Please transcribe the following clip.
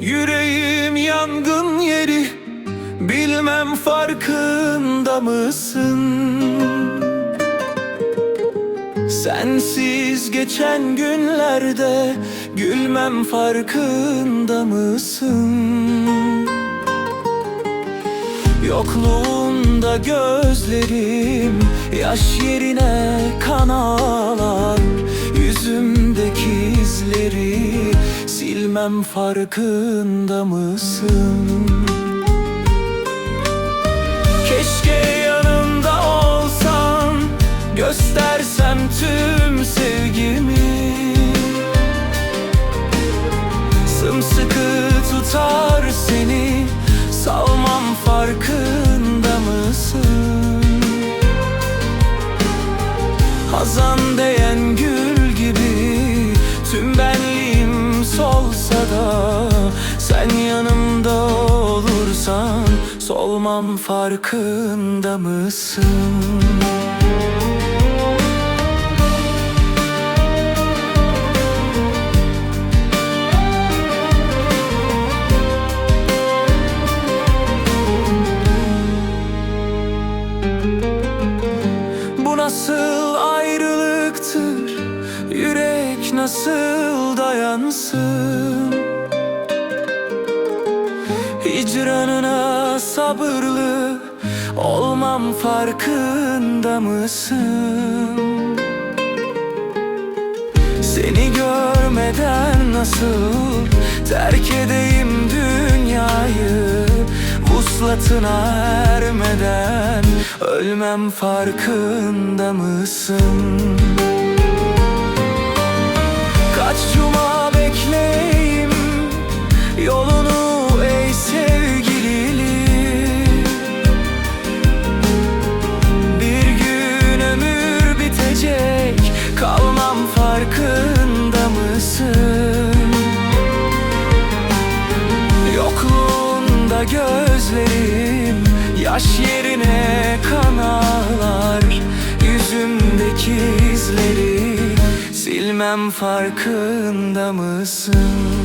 Yüreğim yangın yeri Bilmem farkında mısın? Sensiz geçen günlerde Gülmem farkında mısın? Yokluğunda gözlerim Yaş yerine kan ağlar Yüzümdeki izlerim silmem farkında mısın? Keşke yanımda olsan Göstersem tüm sevgimi Sımsıkı tutar seni Salmam farkında mısın? Hazan değen gül gibi Tüm solsa da Sen yanımda olursan Solmam farkında mısın? Nasıl dayansın Hicranına sabırlı Olmam farkında mısın? Seni görmeden nasıl Terk edeyim dünyayı Vuslatına ermeden Ölmem farkında mısın? Yolunu ey sevgili Bir gün ömür bitecek Kalmam farkında mısın? Yokluğunda gözlerim Yaş yerine kan ağlar Yüzümdeki izleri Silmem farkında mısın?